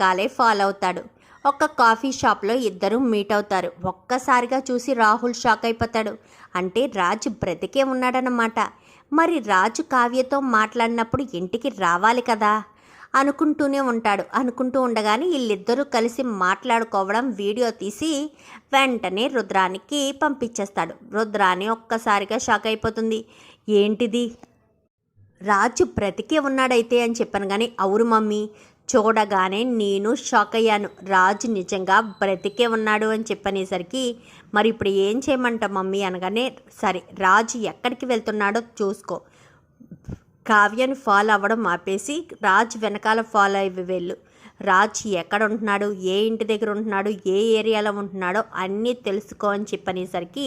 కాలే ఫాలో అవుతాడు. ఒక కాఫీ షాప్లో ఇద్దరు మీట్ అవుతారు. ఒక్కసారిగా చూసి రాహుల్ షాక్ అయిపోతాడు. అంటే రాజు బ్రతికే ఉన్నాడన్నమాట. మరి రాజు కావ్యతో మాట్లాడినప్పుడు ఇంటికి రావాలి కదా? అనుకుంటూనే ఉంటాడు. అనుకుంటూ ఉండగానే వీళ్ళిద్దరూ కలిసి మాట్లాడుకోవడం వీడియో తీసి వెంటనే రుద్రానికి పంపించేస్తాడు. రుద్రాని ఒక్కసారిగా షాక్ అయిపోతుంది. ఏంటిది? రాజు బ్రతికే ఉన్నాడైతే అని చెప్పాను కానీ అవురు మమ్మీ. చూడగానే నేను షాక్ అయ్యాను. రాజు నిజంగా బ్రతికే ఉన్నాడు అని చెప్పనేసరికి మరి ఇప్పుడు ఏం చేయమంటావు మమ్మీ అనగానే సరే రాజు ఎక్కడికి వెళ్తున్నాడో చూసుకో. కావ్యను ఫాలో అవ్వడం ఆపేసి రాజు వెనకాల ఫాలో అయ్యి వెళ్ళు. రాజ్ ఎక్కడ ఉంటున్నాడు ఏ ఇంటి దగ్గర ఉంటున్నాడు ఏ ఏరియాలో ఉంటున్నాడో అన్నీ తెలుసుకో అని చెప్పనేసరికి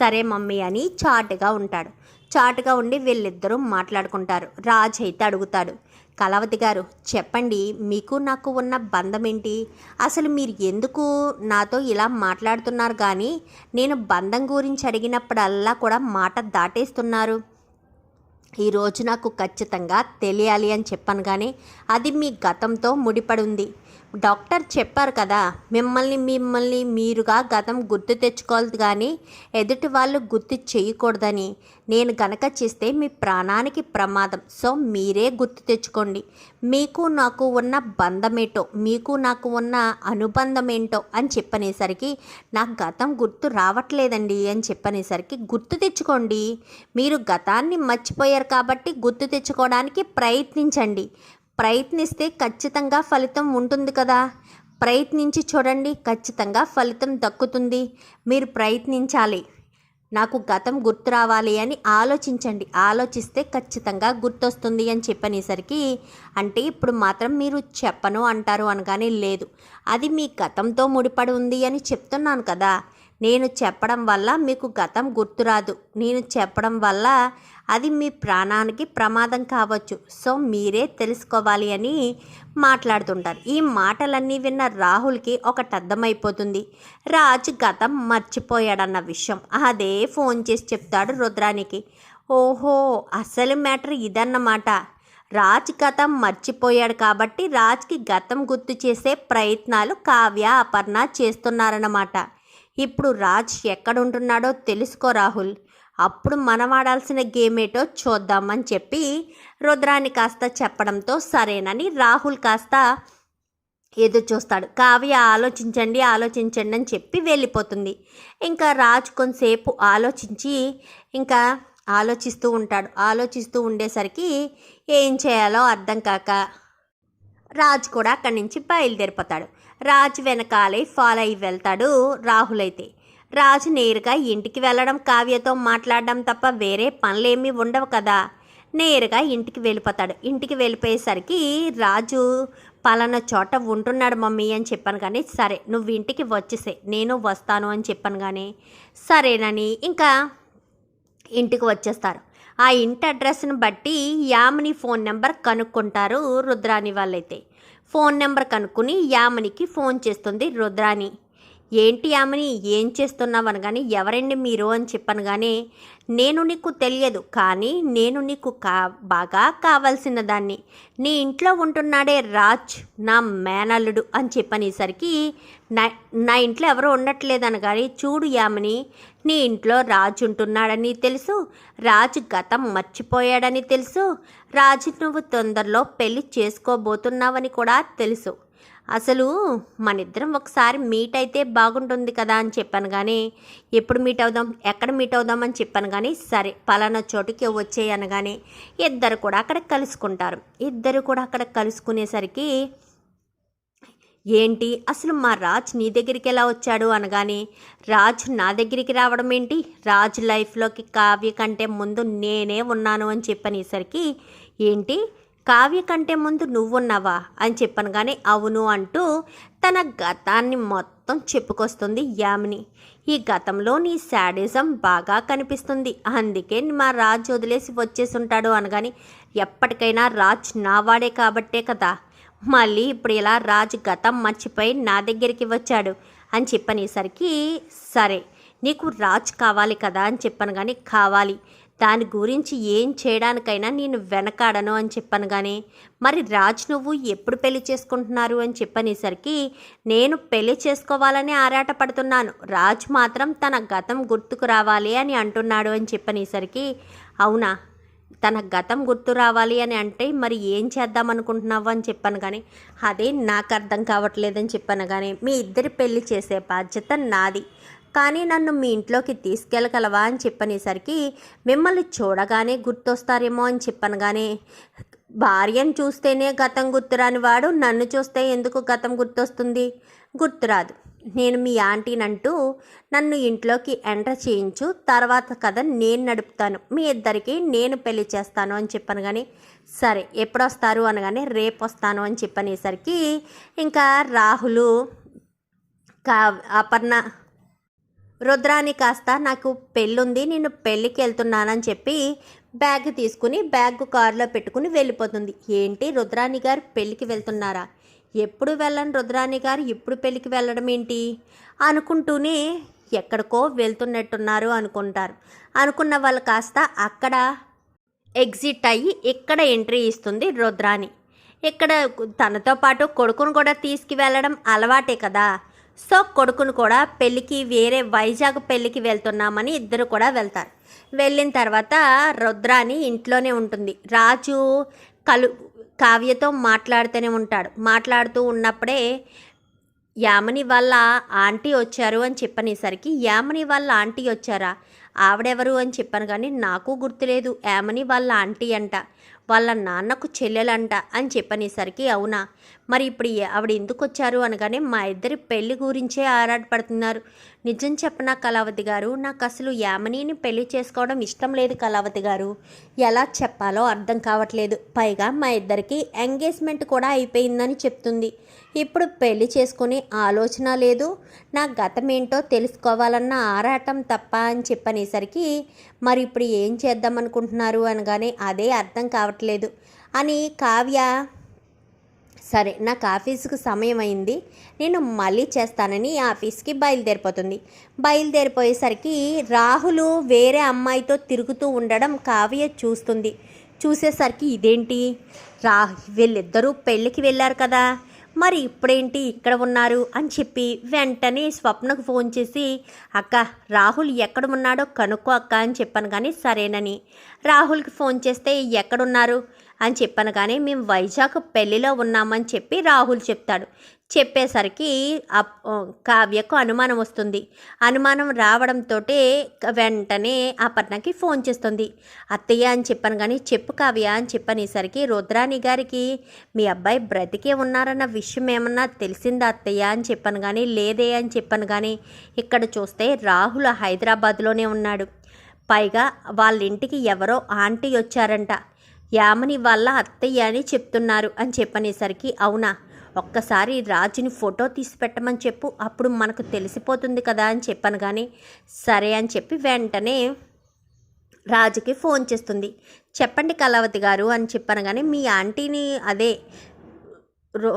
సరే మమ్మీ అని చాటుగా ఉంటాడు. చాటుగా ఉండి వీళ్ళిద్దరూ మాట్లాడుకుంటారు. రాజ్ అయితే అడుగుతాడు కలవతి గారు చెప్పండి మీకు నాకు ఉన్న బంధం ఏంటి అసలు మీరు ఎందుకు నాతో ఇలా మాట్లాడుతున్నారు కానీ నేను బంధం గురించి అడిగినప్పుడల్లా కూడా మాట దాటేస్తున్నారు. ఈరోజు నాకు ఖచ్చితంగా తెలియాలి అని చెప్పాను కానీ అది మీ గతంతో ముడిపడి ఉంది డాక్టర్ చెప్పారు కదా మిమ్మల్ని మిమ్మల్ని మీరుగా గతం గుర్తు తెచ్చుకోవాలి కానీ ఎదుటి వాళ్ళు గుర్తు చేయకూడదని. నేను గనక చేస్తే మీ ప్రాణానికి ప్రమాదం. సో మీరే గుర్తు తెచ్చుకోండి. మీకు నాకు ఉన్న బంధమేటో మీకు నాకు ఉన్న అనుబంధం ఏంటో అని చెప్పనేసరికి నాకు గతం గుర్తు రావట్లేదండి అని చెప్పనేసరికి గుర్తు తెచ్చుకోండి. మీరు గతాన్ని మర్చిపోయారు కాబట్టి గుర్తు తెచ్చుకోవడానికి ప్రయత్నించండి. ప్రయత్నిస్తే ఖచ్చితంగా ఫలితం ఉంటుంది కదా. ప్రయత్నించి చూడండి ఖచ్చితంగా ఫలితం దక్కుతుంది. మీరు ప్రయత్నించాలి. నాకు గతం గుర్తు రావాలి అని ఆలోచించండి. ఆలోచిస్తే ఖచ్చితంగా గుర్తొస్తుంది అని చెప్పనేసరికి అంటే ఇప్పుడు మాత్రం మీరు చెప్పను అంటారు అనగానే లేదు. అది మీ గతంతో ముడిపడి ఉంది అని చెప్తున్నాను కదా. నేను చెప్పడం వల్ల మీకు గతం గుర్తురాదు నేను చెప్పడం వల్ల అది మీ ప్రాణానికి ప్రమాదం కావచ్చు. సో మీరే తెలుసుకోవాలి అని మాట్లాడుతుంటారు. ఈ మాటలన్నీ విన్న రాహుల్కి ఒకటి అర్థమైపోతుంది. రాజ్ గతం మర్చిపోయాడన్న విషయం. అదే ఫోన్ చేసి చెప్తాడు రుద్రానికి. ఓహో అసలు మ్యాటర్ ఇదన్నమాట. రాజ్ గతం మర్చిపోయాడు కాబట్టి రాజ్కి గతం గుర్తు చేసే ప్రయత్నాలు కావ్య అపర్ణ చేస్తున్నారన్నమాట. ఇప్పుడు రాజ్ ఎక్కడుంటున్నాడో తెలుసుకో రాహుల్. అప్పుడు మనం ఆడాల్సిన గేమ్ ఏటో చూద్దామని చెప్పి రుద్రాన్ని కాస్త చెప్పడంతో సరేనని రాహుల్ కాస్త ఏదో చూస్తాడు. కావ్య ఆలోచించండి ఆలోచించండి అని చెప్పి వెళ్ళిపోతుంది. ఇంకా రాజ్ కొంతసేపు ఆలోచించి ఇంకా ఆలోచిస్తూ ఉంటాడు. ఆలోచిస్తూ ఉండేసరికి ఏం చేయాలో అర్థం కాక రాజ్ కూడా అక్కడి నుంచి బయలుదేరిపోతాడు. రాజ్ వెనకాలే ఫాలో అయి వెళ్తాడు రాహుల్ అయితే. రాజు నేరుగా ఇంటికి వెళ్ళడం కావ్యతో మాట్లాడడం తప్ప వేరే పనులేమీ ఉండవు కదా. నేరుగా ఇంటికి వెళ్ళిపోతాడు. ఇంటికి వెళ్ళిపోయేసరికి రాజు పలానా చోట ఉంటున్నాడు మమ్మీ అని చెప్పాను కానీ సరే నువ్వు ఇంటికి వచ్చేసే నేను వస్తాను అని చెప్పాను కానీ సరేనని ఇంకా ఇంటికి వచ్చేస్తారు. ఆ ఇంటి అడ్రస్ని బట్టి యామిని ఫోన్ నెంబర్ కనుక్కుంటారు రుద్రాని వాళ్ళైతే. ఫోన్ నెంబర్ కనుక్కుని యామినికి ఫోన్ చేస్తుంది రుద్రాని ఏంటి ఆమెని ఏం చేస్తున్నావు అనగానే ఎవరండి మీరు అని చెప్పాను కానీ నేను నీకు తెలియదు కానీ నేను నీకు కా బాగా కావాల్సిన దాన్ని నీ ఇంట్లో ఉంటున్నాడే రాజ్ నా మేనల్లుడు అని చెప్పనేసరికి నా నా ఇంట్లో ఎవరు ఉండట్లేదని కానీ చూడు యామని నీ ఇంట్లో రాజు ఉంటున్నాడని తెలుసు రాజు గతం మర్చిపోయాడని తెలుసు రాజు నువ్వు తొందరలో పెళ్ళి చేసుకోబోతున్నావని కూడా తెలుసు. అసలు మనిద్దరం ఒకసారి మీట్ అయితే బాగుంటుంది కదా అని చెప్పాను కానీ ఎప్పుడు మీట్ అవుదాం ఎక్కడ మీట్ అవుదాం అని చెప్పాను కానీ సరే పలానా చోటుకి వచ్చేయి అనగానే ఇద్దరు కూడా అక్కడ కలుసుకుంటారు. ఇద్దరు కూడా అక్కడ కలుసుకునేసరికి ఏంటి అసలు మా రాజ్ నీ దగ్గరికి ఎలా వచ్చాడు అనగానే రాజు నా దగ్గరికి రావడం ఏంటి? రాజు లైఫ్లోకి కావ్య కంటే ముందు నేనే ఉన్నాను అని చెప్పనేసరికి ఏంటి కావ్య కంటే ముందు నువ్వున్నావా అని చెప్పాను కానీ అవును అంటూ తన గతాన్ని మొత్తం చెప్పుకొస్తుంది యామిని. ఈ గతంలో నీ శాడిజం బాగా కనిపిస్తుంది. అందుకే మా రాజ్ వదిలేసి వచ్చేసి ఉంటాడు అనగాని ఎప్పటికైనా రాజ్ నావాడే కాబట్టే కదా. మళ్ళీ ఇప్పుడు ఇలా రాజు గతం మర్చిపోయి నా దగ్గరికి వచ్చాడు అని చెప్పనేసరికి సరే నీకు రాజ్ కావాలి కదా అని చెప్పాను కానీ కావాలి. దాని గురించి ఏం చేయడానికైనా నేను వెనకాడను అని చెప్పాను కానీ మరి రాజ్ నువ్వు ఎప్పుడు పెళ్ళి చేసుకుంటున్నారు? అని చెప్పనేసరికి నేను పెళ్ళి చేసుకోవాలని ఆరాట పడుతున్నాను. రాజ్ మాత్రం తన గతం గుర్తుకు రావాలి అని అంటున్నాడు అని చెప్పనేసరికి అవునా? తన గతం గుర్తు రావాలి అని అంటే మరి ఏం చేద్దాం అనుకుంటున్నావు? అని చెప్పాను కానీ అదే నాకు అర్థం కావట్లేదని చెప్పాను కానీ మీ ఇద్దరి పెళ్ళి చేసే బాధ్యత నాది. కానీ నన్ను మీ ఇంట్లోకి తీసుకెళ్ళగలవా అని చెప్పనేసరికి మిమ్మల్ని చూడగానే గుర్తొస్తారేమో అని చెప్పనగానే కానీ భార్యను చూస్తేనే గతం గుర్తురాని వాడు నన్ను చూస్తే ఎందుకు గతం గుర్తొస్తుంది? గుర్తురాదు. నేను మీ ఆంటీనంటూ నన్ను ఇంట్లోకి ఎంటర్ చేయించు తర్వాత కథ నేను నడుపుతాను. మీ ఇద్దరికి నేను పెళ్ళి చేస్తాను అని చెప్పాను కానీ సరే ఎప్పుడు వస్తారు అనగానే రేపు వస్తాను అని చెప్పనేసరికి ఇంకా రాహులు కా అపర్ణ రుద్రాని కాస్త నాకు పెళ్ళుంది నేను పెళ్ళికి వెళ్తున్నానని చెప్పి బ్యాగ్ తీసుకుని బ్యాగ్ కారులో పెట్టుకుని వెళ్ళిపోతుంది. ఏంటి రుద్రాని గారు పెళ్ళికి వెళ్తున్నారా? ఎప్పుడు వెళ్ళని రుద్రాని గారు? ఇప్పుడు పెళ్ళికి వెళ్ళడం ఏంటి? అనుకుంటూనే ఎక్కడికో వెళ్తున్నట్టున్నారు అనుకుంటారు. అనుకున్న వాళ్ళు కాస్త అక్కడ ఎగ్జిట్ అయ్యి ఇక్కడ ఎంట్రీ ఇస్తుంది రుద్రాని. ఇక్కడ తనతో పాటు కొడుకును కూడా తీసుకువెళ్ళడం అలవాటే కదా. సో కొడుకును కూడా పెళ్ళికి వేరే వైజాగ్ పెళ్ళికి వెళ్తున్నామని ఇద్దరు కూడా వెళ్తారు. వెళ్ళిన తర్వాత రుద్రాని ఇంట్లోనే ఉంటుంది. రాజు కలు కావ్యతో మాట్లాడుతూనే ఉంటాడు. మాట్లాడుతూ ఉన్నప్పుడే యామని వాళ్ళ ఆంటీ వచ్చారు అని చెప్పనేసరికి యామని వాళ్ళ ఆంటీ వచ్చారా? ఆవిడెవరు? అని చెప్పాను కానీ నాకు గుర్తులేదు. యామని వాళ్ళ ఆంటీ అంట. వాళ్ళ నాన్నకు చెల్లెలంట అని చెప్పనేసరికి అవునా? మరి ఇప్పుడు ఆవిడ ఎందుకు వచ్చారు అనగానే మా ఇద్దరి పెళ్ళి గురించే ఆరాటపడుతున్నారు. నిజం చెప్పనా కళావతి గారు? నాకు అసలు యామనీని పెళ్ళి చేసుకోవడం ఇష్టం లేదు కళావతి గారు. ఎలా చెప్పాలో అర్థం కావట్లేదు. పైగా మా ఇద్దరికి ఎంగేజ్మెంట్ కూడా అయిపోయిందని చెప్తుంది. ఇప్పుడు పెళ్ళి చేసుకునే ఆలోచన లేదు. నా గతం ఏంటో తెలుసుకోవాలన్న ఆరాటం తప్ప అని చెప్పనేసరికి మరి ఇప్పుడు ఏం చేద్దాం అనుకుంటున్నారు అనగానే అదే అర్థం కావట్లేదు. అని కావ్య సరే నాకు ఆఫీసుకు సమయం అయింది నేను మళ్ళీ చేస్తానని ఆఫీస్కి బయలుదేరిపోతుంది. బయలుదేరిపోయేసరికి రాహులు వేరే అమ్మాయితో తిరుగుతూ ఉండడం కావ్య చూస్తుంది. చూసేసరికి ఇదేంటి? రా వీళ్ళిద్దరూ పెళ్ళికి వెళ్ళారు కదా. మరి ఇప్పుడేంటి ఇక్కడ ఉన్నారు అని చెప్పి వెంటనే స్వప్నకు ఫోన్ చేసి అక్క రాహుల్ ఎక్కడ ఉన్నాడో కనుక్కో అక్క అని చెప్పాను కానీ సరేనని. రాహుల్కి ఫోన్ చేస్తే ఎక్కడున్నారు? అని చెప్పాను కానీ మేము వైజాగ్ పెళ్ళిలో ఉన్నామని చెప్పి రాహుల్ చెప్తాడు. చెప్పేసరికి కావ్యకు అనుమానం వస్తుంది. అనుమానం రావడంతో వెంటనే అపర్ణకి ఫోన్ చేస్తుంది. అత్తయ్య అని చెప్పాను కానీ చెప్పు కావ్య అని చెప్పనేసరికి రుద్రాణి గారికి మీ అబ్బాయి బ్రతికే ఉన్నారన్న విషయం ఏమన్నా తెలిసిందా అత్తయ్య అని చెప్పాను కానీ లేదే అని చెప్పాను కానీ ఇక్కడ చూస్తే రాహుల్ హైదరాబాద్లోనే ఉన్నాడు. పైగా వాళ్ళ ఇంటికి ఎవరో ఆంటీ వచ్చారంట. యామని వాళ్ళ అత్తయ్య అని చెప్తున్నారు అని చెప్పనేసరికి అవునా? ఒక్కసారి రాజుని ఫోటో తీసి పెట్టమని చెప్పు అప్పుడు మనకు తెలిసిపోతుంది కదా అని చెప్పాను కానీ సరే అని చెప్పి వెంటనే రాజుకి ఫోన్ చేస్తుంది. చెప్పండి కళావతి గారు అని చెప్పాను కానీ మీ ఆంటీని అదే రో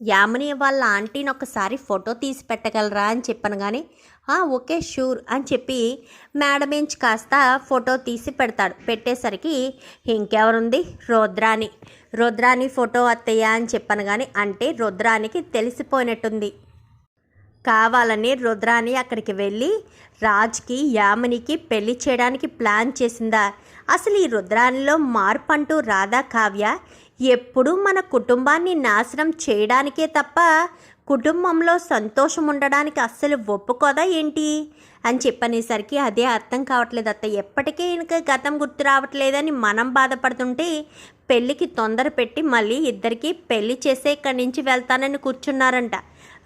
యామిని వాళ్ళ ఆంటీని ఒకసారి ఫోటో తీసి పెట్టగలరా అని చెప్పాను కానీ ఓకే షూర్ అని చెప్పి మేడం బెంచ్ కాస్త ఫోటో తీసి పెడతాడు. పెట్టేసరికి ఇంకెవరుంది? రుద్రాని రుద్రాని ఫోటో అత్తయ్య అని చెప్పాను కానీ అంటే రుద్రానికి తెలిసిపోయినట్టుంది. కావాలని రుద్రాని అక్కడికి వెళ్ళి రాజ్కి యామినికి పెళ్ళి చేయడానికి ప్లాన్ చేసిందా? అసలు ఈ రుద్రానిలో మార్పు అంటూ రాధా కావ్య? ఎప్పుడూ మన కుటుంబాన్ని నాశనం చేయడానికే తప్ప కుటుంబంలో సంతోషం ఉండడానికి అస్సలు ఒప్పుకోదా ఏంటి? అని చెప్పనేసరికి అదే అర్థం కావట్లేదు అత్త. ఎప్పటికీ ఇంకా గతం గుర్తు రావట్లేదని మనం బాధపడుతుంటే పెళ్ళికి తొందర పెట్టి మళ్ళీ ఇద్దరికి పెళ్ళి చేసే ఇక్కడి నుంచి వెళ్తానని కూర్చున్నారంట.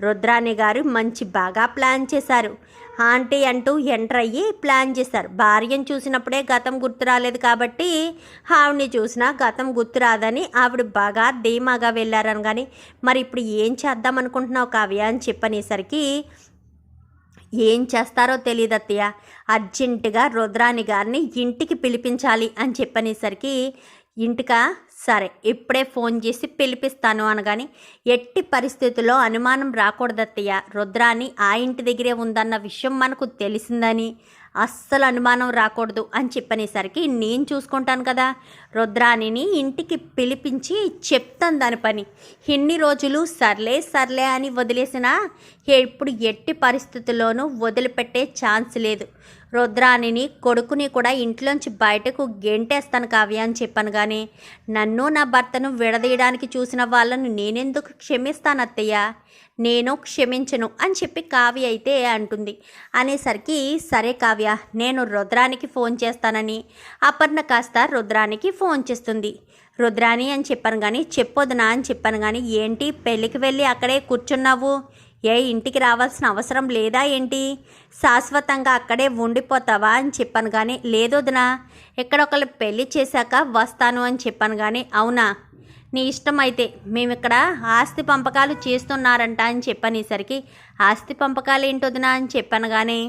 రుద్రాణి గారు మంచి బాగా ప్లాన్ చేశారు. ఆంటీ అంటూ ఎంటర్ అయ్యి ప్లాన్ చేశారు. భార్యను చూసినప్పుడే గతం గుర్తు రాలేదు కాబట్టి ఆవిడని చూసినా గతం గుర్తు రాదని ఆవిడ బాగా ధీమాగా వెళ్ళారని కానీ మరి ఇప్పుడు ఏం చేద్దాం అనుకుంటున్నావు కావ్య అని చెప్పనేసరికి ఏం చేస్తారో తెలియదు అత్తయ్య. అర్జెంటుగా రుద్రాణి గారిని ఇంటికి పిలిపించాలి అని చెప్పనేసరికి ఇంటికా? సరే ఇప్పుడే ఫోన్ చేసి పిలిపిస్తాను అనగాని ఎట్టి పరిస్థితుల్లో అనుమానం రాకూడదత్తయ్య రుద్రాని ఆ ఇంటి దగ్గరే ఉందన్న విషయం మనకు తెలిసిందని. అస్సలు అనుమానం రాకూడదు అని చెప్పనేసరికి నేను చూసుకుంటాను కదా. రుద్రాణిని ఇంటికి పిలిపించి చెప్తాను దాని పని. ఎన్ని రోజులు సర్లే సర్లే అని వదిలేసినా ఇప్పుడు ఎట్టి పరిస్థితుల్లోనూ వదిలిపెట్టే ఛాన్స్ లేదు. రుద్రాణిని కొడుకుని కూడా ఇంట్లోంచి బయటకు గెంటేస్తాను కావ్య అని చెప్పాను కానీ నన్ను నా భర్తను విడదీయడానికి చూసిన వాళ్ళను నేనెందుకు క్షమిస్తాను అత్తయ్య? నేను క్షమించను అని చెప్పి కావ్య అయితే అంటుంది. అనేసరికి సరే కావ్య నేను రుద్రానికి ఫోన్ చేస్తానని. అపర్ణ కాస్త రుద్రానికి ఫోన్ చేస్తుంది. రుద్రాని అని చెప్పాను కానీ చెప్పొద్దునా అని చెప్పాను కానీ ఏంటి పెళ్ళికి వెళ్ళి అక్కడే కూర్చున్నావు? ఏ ఇంటికి రావాల్సిన అవసరం లేదా ఏంటి? శాశ్వతంగా అక్కడే ఉండిపోతావా అని చెప్పాను కానీ లేదొదినా ఇక్కడ ఒకళ్ళు పెళ్ళి చేశాక వస్తాను అని చెప్పాను కానీ అవునా? నీ ఇష్టం అయితే మేము ఇక్కడ ఆస్తి పంపకాలు చేస్తున్నారంట అని చెప్పనేసరికి ఆస్తి పంపకాలు ఏంటొదినా అని చెప్పాను కానీ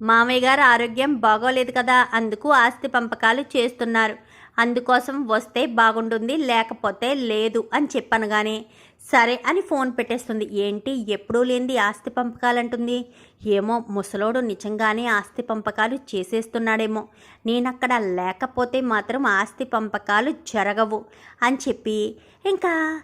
మామయ్య గారు ఆరోగ్యం బాగోలేదు కదా అందుకు ఆస్తి పంపకాలు చేస్తున్నారు. అందుకోసం వస్తే బాగుంటుంది లేకపోతే లేదు అని చెప్పాను కానీ సరే అని ఫోన్ పెట్టేస్తుంది. ఏంటి? ఎప్పుడూ లేనిది ఆస్తి పంపకాలంటుంది. ఏమో ముసలోడు నిజంగానే ఆస్తి పంపకాలు చేసేస్తున్నాడేమో. నేనక్కడ లేకపోతే మాత్రం ఆస్తి పంపకాలు జరగవు అని చెప్పి ఇంకా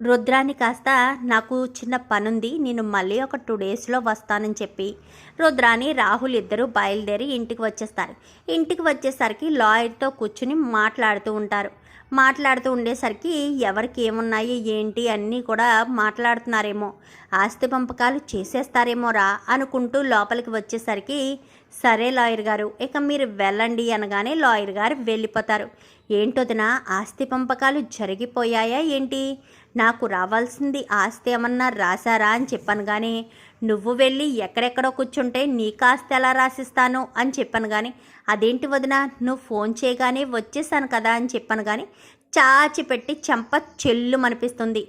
రుద్రాన్ని కాస్త నాకు చిన్న పనుంది నేను మళ్ళీ ఒక టూ డేస్లో వస్తానని చెప్పి. రుద్రాని రాహుల్ ఇద్దరు బయలుదేరి ఇంటికి వచ్చేస్తారు. ఇంటికి వచ్చేసరికి లాయర్తో కూర్చుని మాట్లాడుతూ ఉంటారు. మాట్లాడుతూ ఉండేసరికి ఎవరికి ఏమున్నాయి ఏంటి అన్నీ కూడా మాట్లాడుతున్నారేమో. ఆస్తి పంపకాలు చేసేస్తారేమోరా అనుకుంటూ లోపలికి వచ్చేసరికి సరే లాయర్ గారు ఇక మీరు వెళ్ళండి అనగానే లాయర్ గారు వెళ్ళిపోతారు. ఏంటొదినా ఆస్తి పంపకాలు జరిగిపోయాయా ఏంటి? నాకు రావాల్సింది ఆస్తి ఏమన్నా రాశారా అని చెప్పాను కానీ నువ్వు వెళ్ళి ఎక్కడెక్కడో కూర్చుంటే నీ కాస్త ఎలా రాసిస్తాను అని చెప్పాను కానీ అదేంటి వదిన నువ్వు ఫోన్ చేయగానే వచ్చేసాను కదా అని చెప్పాను కానీ చాచి పెట్టి చెంప చెల్లు అనిపిస్తుంది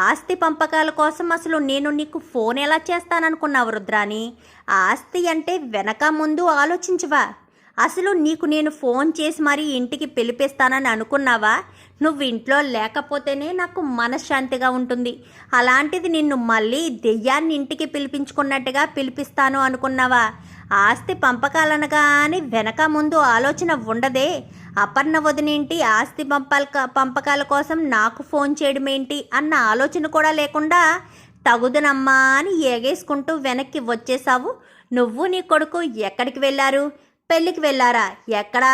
ఆస్తి పంపకాల కోసం అసలు నేను నీకు ఫోన్ ఎలా చేస్తాననుకున్నావు రుద్రాని ఆస్తి అంటే వెనక ముందు ఆలోచించవా? అసలు నీకు నేను ఫోన్ చేసి మరీ ఇంటికి పిలిపిస్తానని అనుకున్నావా? నువ్వు ఇంట్లో లేకపోతేనే నాకు మనశ్శాంతిగా ఉంటుంది. అలాంటిది నిన్ను మళ్ళీ దెయ్యాన్ని ఇంటికి పిలిపించుకున్నట్టుగా పిలిపిస్తాను అనుకున్నావా? ఆస్తి పంపకాలనగాని వెనక ముందు ఆలోచన ఉండదే. అపర్ణ వదినేంటి ఆస్తి పంపాల పంపకాల కోసం నాకు ఫోన్ చేయడం ఏంటి అన్న ఆలోచన కూడా లేకుండా తగుదనమ్మా అని ఏగేసుకుంటూ వెనక్కి వచ్చేసావు నువ్వు నీ కొడుకు ఎక్కడికి వెళ్ళారు? పెళ్ళికి వెళ్ళారా? ఎక్కడా?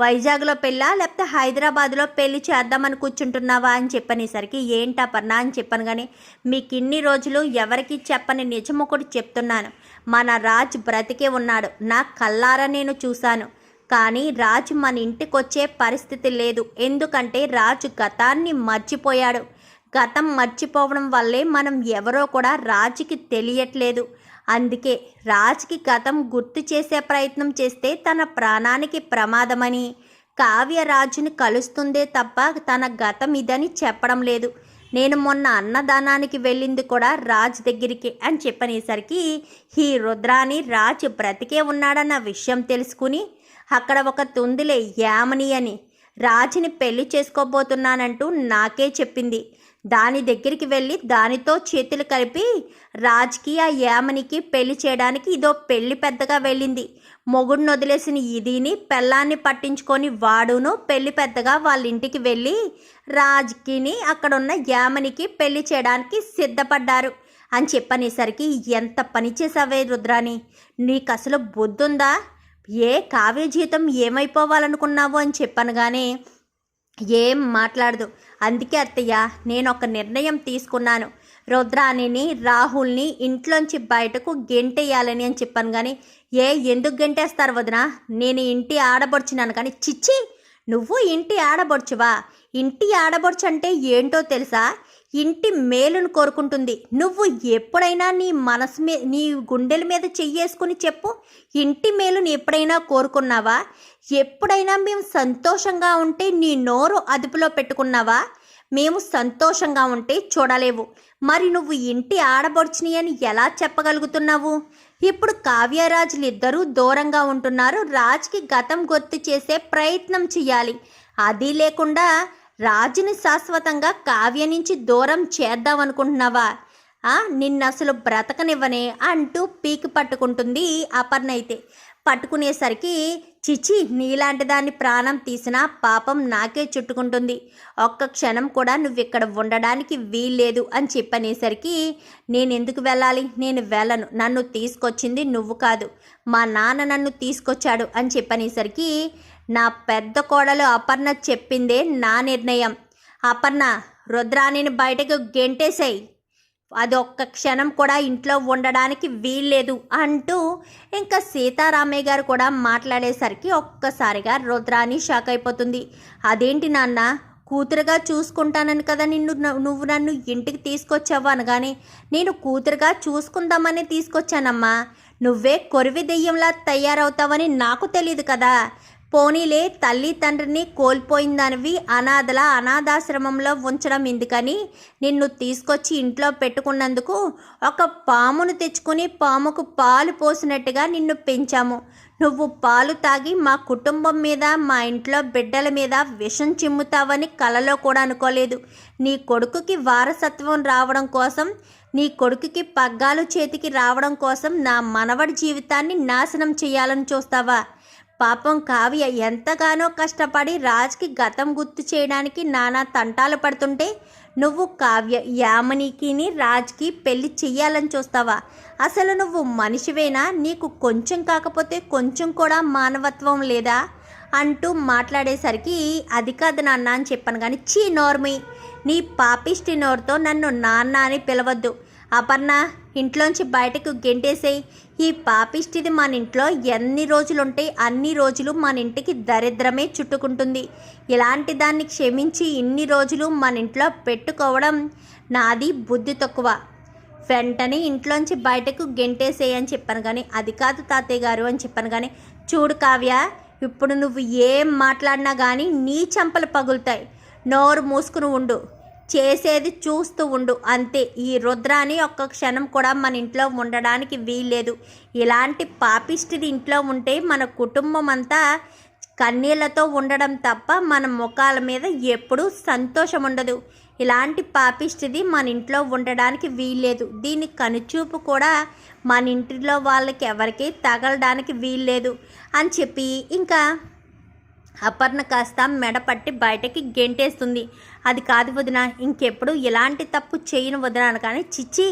వైజాగ్లో పెళ్ళా? లేకపోతే హైదరాబాద్లో పెళ్ళి చేద్దామని కూర్చుంటున్నావా అని చెప్పనేసరికి ఏంటపర్ణ అని చెప్పాను కానీ మీకు ఇన్ని రోజులు ఎవరికి చెప్పని నిజం ఒకటి చెప్తున్నాను. మన రాజ్ బ్రతికే ఉన్నాడు. నా కల్లారా నేను చూశాను. కానీ రాజు మన ఇంటికి వచ్చే పరిస్థితి లేదు. ఎందుకంటే రాజు గతాన్ని మర్చిపోయాడు. గతం మర్చిపోవడం వల్లే మనం ఎవరో కూడా రాజుకి తెలియట్లేదు. అందుకే రాజ్కి గతం గుర్తు చేసే ప్రయత్నం చేస్తే తన ప్రాణానికి ప్రమాదమని. కావ్య రాజుని కలుస్తుందే తప్ప తన గతం ఇదని చెప్పడం లేదు. నేను మొన్న అన్నదానానికి వెళ్ళింది కూడా రాజ్ దగ్గరికి అని చెప్పనేసరికి ఈ రుద్రాని రాజ్ బ్రతికే ఉన్నాడన్న విషయం తెలుసుకుని అక్కడ ఒక తుందిలే యామని అని రాజుని పెళ్ళి చేసుకోబోతున్నానంటూ నాకే చెప్పింది. దాని దగ్గరికి వెళ్ళి దానితో చేతులు కలిపి రాజ్కి ఆ యామనికి పెళ్ళి చేయడానికి ఇదో పెళ్ళి పెద్దగా వెళ్ళింది. మొగుడిని వదిలేసిన ఇదిని పెళ్ళాన్ని పట్టించుకొని వాడును పెళ్ళి పెద్దగా వాళ్ళ ఇంటికి వెళ్ళి రాజ్కిని అక్కడున్న యామనికి పెళ్ళి చేయడానికి సిద్ధపడ్డారు అని చెప్పనేసరికి ఎంత పని చేసావే రుద్రాని నీకు అసలు బుద్ధుందా? ఏ కావ్య జీతం ఏమైపోవాలనుకున్నావు? అని చెప్పాను కానీ ఏం మాట్లాడదు. అందుకే అత్తయ్య నేను ఒక నిర్ణయం తీసుకున్నాను. రుద్రాణిని రాహుల్ని ఇంట్లోంచి బయటకు గెంటేయాలని అని చెప్పాను కానీ ఏ ఎందుకు గెంటేస్తారు వదిన? నేను ఇంటి ఆడబడుచున్నాను కానీ చిచ్చి! నువ్వు ఇంటి ఆడబడుచువా ఇంటి ఆడబడుచు అంటే ఏంటో తెలుసా? ఇంటి మేలును కోరుకుంటుంది. నువ్వు ఎప్పుడైనా నీ మనసు మీద నీ గుండెల మీద చెయ్యేసుకుని చెప్పు. ఇంటి మేలుని ఎప్పుడైనా కోరుకున్నావా? ఎప్పుడైనా మేము సంతోషంగా ఉంటే నీ నోరు అదుపులో పెట్టుకున్నావా? మేము సంతోషంగా ఉంటే చూడలేవు. మరి నువ్వు ఇంటి ఆడబడుచుని అని ఎలా చెప్పగలుగుతున్నావు? ఇప్పుడు కావ్యరాజులు ఇద్దరూ దూరంగా ఉంటున్నారు. రాజ్కి గతం గుర్తు చేసే ప్రయత్నం చేయాలి అది లేకుండా రాజుని శాశ్వతంగా కావ్య నుంచి దూరం చేద్దాం అనుకుంటున్నావా అసలు బ్రతకనివ్వనే అంటూ పీకి పట్టుకుంటుంది అపర్ణ అయితే పట్టుకునేసరికి చిచి నీలాంటి దాన్ని ప్రాణం తీసినా పాపం నాకే చుట్టుకుంటుంది. ఒక్క క్షణం కూడా నువ్వు ఇక్కడ ఉండడానికి వీల్లేదు అని చెప్పనేసరికి నేను ఎందుకు వెళ్ళాలి? నేను వెళ్ళను. నన్ను తీసుకొచ్చింది నువ్వు కాదు. మా నాన్న నన్ను తీసుకొచ్చాడు అని చెప్పనేసరికి నా పెద్ద కోడలు అపర్ణ చెప్పిందే నా నిర్ణయం. అపర్ణ రుద్రాణిని బయటకు గెంటేశాయి అది ఒక్క క్షణం కూడా ఇంట్లో ఉండడానికి వీల్లేదు అంటూ ఇంకా సీతారామయ్య గారు కూడా మాట్లాడేసరికి ఒక్కసారిగా రుద్రాణి షాక్ అయిపోతుంది. అదేంటి నాన్న కూతురుగా చూసుకుంటానని కదా నిన్ను నువ్వు నన్ను ఇంటికి తీసుకొచ్చావు అనగానే నేను కూతురుగా చూసుకుందామని తీసుకొచ్చానమ్మా. నువ్వే కొరివి దెయ్యంలా తయారవుతావని నాకు తెలియదు కదా. పోనీలే తల్లి తండ్రిని కోల్పోయిందనివి అనాథల అనాథాశ్రమంలో ఉంచడం ఎందుకని? నిన్ను తీసుకొచ్చి ఇంట్లో పెట్టుకున్నందుకు ఒక పామును తెచ్చుకుని పాముకు పాలు పోసినట్టుగా నిన్ను పెంచాము. నువ్వు పాలు తాగి మా కుటుంబం మీద మా ఇంట్లో బిడ్డల మీద విషం చిమ్ముతావని కలలో కూడా అనుకోలేదు. నీ కొడుకుకి వారసత్వం రావడం కోసం నీ కొడుకుకి పగ్గాలు చేతికి రావడం కోసం నా మనవడి జీవితాన్ని నాశనం చేయాలని చూస్తావా? పాపం కావ్య ఎంతగానో కష్టపడి రాజ్కి గతం గుర్తు చేయడానికి నానా తంటాలు పడుతుంటే నువ్వు కావ్య యామనికిని రాజ్కి పెళ్ళి చెయ్యాలని చూస్తావా? అసలు నువ్వు మనిషివేనా? నీకు కొంచెం కాకపోతే కొంచెం కూడా మానవత్వం లేదా? అంటూ మాట్లాడేసరికి అది కాదు నాన్న అని చెప్పాను కానీ చీ నోర్మి! నీ పాపిష్టి నోరుతో నన్ను నాన్న అని పిలవద్దు. అపర్ణ ఇంట్లోంచి బయటకు గెంటేసేయి. ఈ పాపిష్టిది మన ఇంట్లో ఎన్ని రోజులుంటే అన్ని రోజులు మన ఇంటికి దరిద్రమే చుట్టుకుంటుంది. ఇలాంటి దాన్ని క్షమించి ఇన్ని రోజులు మన ఇంట్లో పెట్టుకోవడం నాది బుద్ధి తక్కువ. వెంటనే ఇంట్లోంచి బయటకు గెంటేసేయని చెప్పాను కానీ అది కాదు తాతయ్య గారు అని చెప్పాను కానీ చూడు కావ్య ఇప్పుడు నువ్వు ఏం మాట్లాడినా కానీ నీ చెంపలు పగులుతాయి. నోరు మూసుకుని ఉండు. చేసేది చూస్తూ ఉండు. అంతే. ఈ రుద్రాని ఒక్క క్షణం కూడా మన ఇంట్లో ఉండడానికి వీల్లేదు. ఇలాంటి పాపిష్టిది ఇంట్లో ఉంటే మన కుటుంబం అంతా కన్నీళ్ళతో ఉండడం తప్ప మన ముఖాల మీద ఎప్పుడూ సంతోషం ఉండదు. ఇలాంటి పాపిష్టిది మన ఇంట్లో ఉండడానికి వీల్లేదు. దీని కనుచూపు కూడా మన ఇంటిలో వాళ్ళకి ఎవరికి తగలడానికి వీల్లేదు. అని చెప్పి ఇంకా అపర్ణ కాస్త మెడపట్టి బయటకి గెంటేస్తుంది. అది కాదు వదిన ఇంకెప్పుడు ఎలాంటి తప్పు చేయను వదిన కానీ చిచ్చి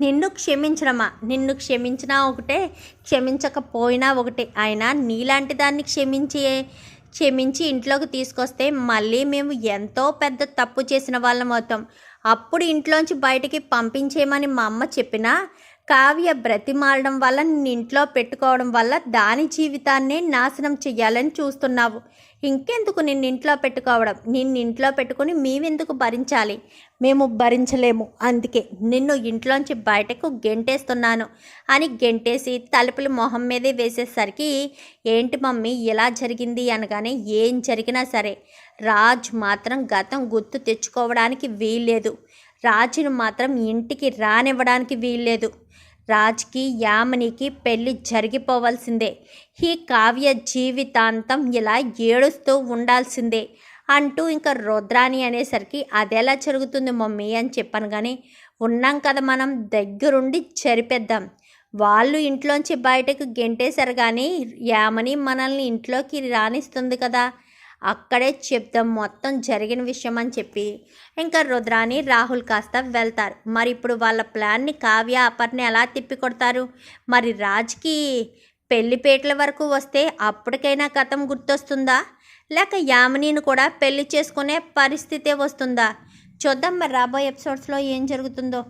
నిన్ను క్షమించడమా నిన్ను క్షమించినా ఒకటే క్షమించకపోయినా ఒకటే. అయినా నీలాంటి దాన్ని క్షమించి క్షమించి ఇంట్లోకి తీసుకొస్తే మళ్ళీ మేము ఎంతో పెద్ద తప్పు చేసిన వాళ్ళం అవుతాం. అప్పుడు ఇంట్లోంచి బయటికి పంపించేయమని మా అమ్మ చెప్పినా కావ్య బ్రతిమాలడం వల్ల నిన్ను ఇంట్లో పెట్టుకోవడం వల్ల దాని జీవితాన్నే నాశనం చేయాలని చూస్తున్నావు. ఇంకెందుకు నిన్ను ఇంట్లో పెట్టుకోవడం? నిన్ను ఇంట్లో పెట్టుకుని మేమెందుకు భరించాలి? మేము భరించలేము. అందుకే నిన్ను ఇంట్లోంచి బయటకు గెంటేస్తున్నాను అని గెంటేసి తలుపులు మొహం మీదే వేసేసరికి ఏంటి మమ్మీ ఇలా జరిగింది? అనగానే ఏం జరిగినా సరే రాజ్ మాత్రం గతం గుర్తు తెచ్చుకోవడానికి వీల్లేదు. రాజును మాత్రం ఇంటికి రానివ్వడానికి వీల్లేదు. రాజ్కి యామినికి పెళ్ళి జరిగిపోవాల్సిందే. ఈ కావ్య జీవితాంతం ఇలా ఏడుస్తూ ఉండాల్సిందే అంటూ ఇంకా రుద్రాని అనేసరికి అదెలా జరుగుతుంది మమ్మీ అని చెప్పాను కానీ ఉన్నాం కదా మనం దగ్గరుండి జరిపేద్దాం. వాళ్ళు ఇంట్లోంచి బయటకు గెంటేశారు కానీ యామని మనల్ని ఇంట్లోకి రాణిస్తుంది కదా. అక్కడే చెప్దాం మొత్తం జరిగిన విషయం అని చెప్పి. ఇంకా రుద్రాని రాహుల్ కాస్త వెళ్తారు. మరి ఇప్పుడు వాళ్ళ ప్లాన్ని కావ్య అపర్ని ఎలా తిప్పి కొడతారు మరి రాజ్కి పెళ్ళిపేటల వరకు వస్తే అప్పటికైనా కథం గుర్తొస్తుందా? లేక యామినీని కూడా పెళ్ళి చేసుకునే పరిస్థితే వస్తుందా? చూద్దాం మరి రాబోయే ఎపిసోడ్స్లో ఏం జరుగుతుందో.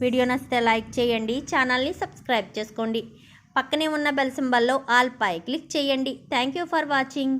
వీడియో నచ్చితే లైక్ చేయండి ఛానల్ని సబ్స్క్రైబ్ చేసుకోండి. పక్కనే ఉన్న బెల్ సింబల్లో ఆల్ పై క్లిక్ చేయండి. Thank you for watching.